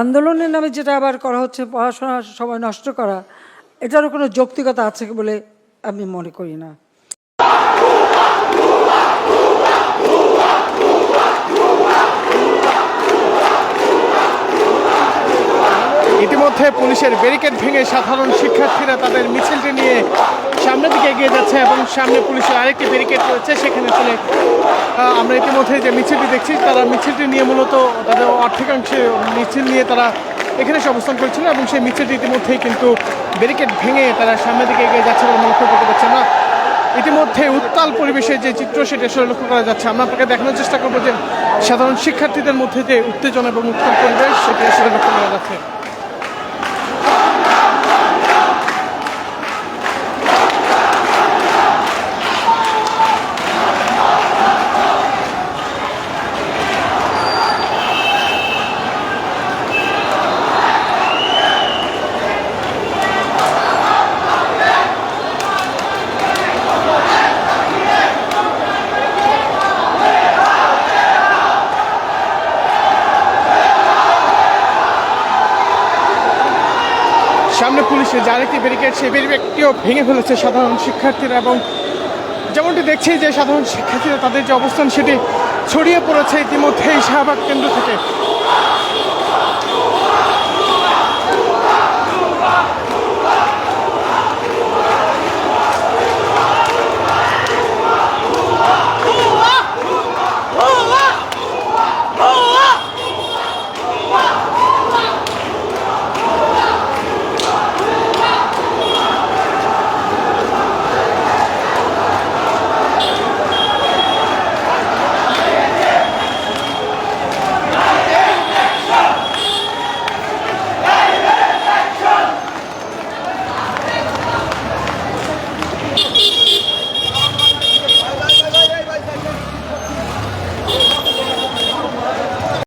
আন্দোলনের নামে যেটা আবার করা হচ্ছে, পড়াশোনা সময় নষ্ট করা, এটারও কোনো যৌক্তিকতা আছে বলে আমি মনে করি না। ইতিমধ্যে পুলিশের ব্যারিকেড ভেঙে সাধারণ শিক্ষার্থীরা তাদের মিছিলটি নিয়ে সামনের দিকে এগিয়ে যাচ্ছে এবং সামনে পুলিশের আরেকটি ব্যারিকেড রয়েছে, সেখানে চলে আমরা ইতিমধ্যে যে মিছিলটি দেখছি, তারা মিছিলটি নিয়ে মূলত তাদের অর্ধেকাংশে মিছিল নিয়ে তারা এখানে এসে অবস্থান করেছিল এবং সেই মিছিলটি ইতিমধ্যেই কিন্তু ব্যারিকেড ভেঙে তারা সামনের দিকে এগিয়ে যাচ্ছে বলে লক্ষ্য করতে পারছি। না ইতিমধ্যে উত্তাল পরিবেশের যে চিত্র, সেটা আসলে লক্ষ্য করা যাচ্ছে। আমরা আপনাকে দেখানোর চেষ্টা করব যে সাধারণ শিক্ষার্থীদের মধ্যে যে উত্তেজনা এবং উত্তাল পরিবেশ, সেটা আসলে লক্ষ্য করা যাচ্ছে। সামনে পুলিশের যে আরেকটি ব্যারিকেড, সেই ব্যারিকেডটিও ভেঙে ফেলেছে সাধারণ শিক্ষার্থীরা এবং যেমনটি দেখছি যে সাধারণ শিক্ষার্থীরা তাদের যে অবস্থান, সেটি ছড়িয়ে পড়েছে ইতিমধ্যেই শাহবাগ কেন্দ্র থেকে।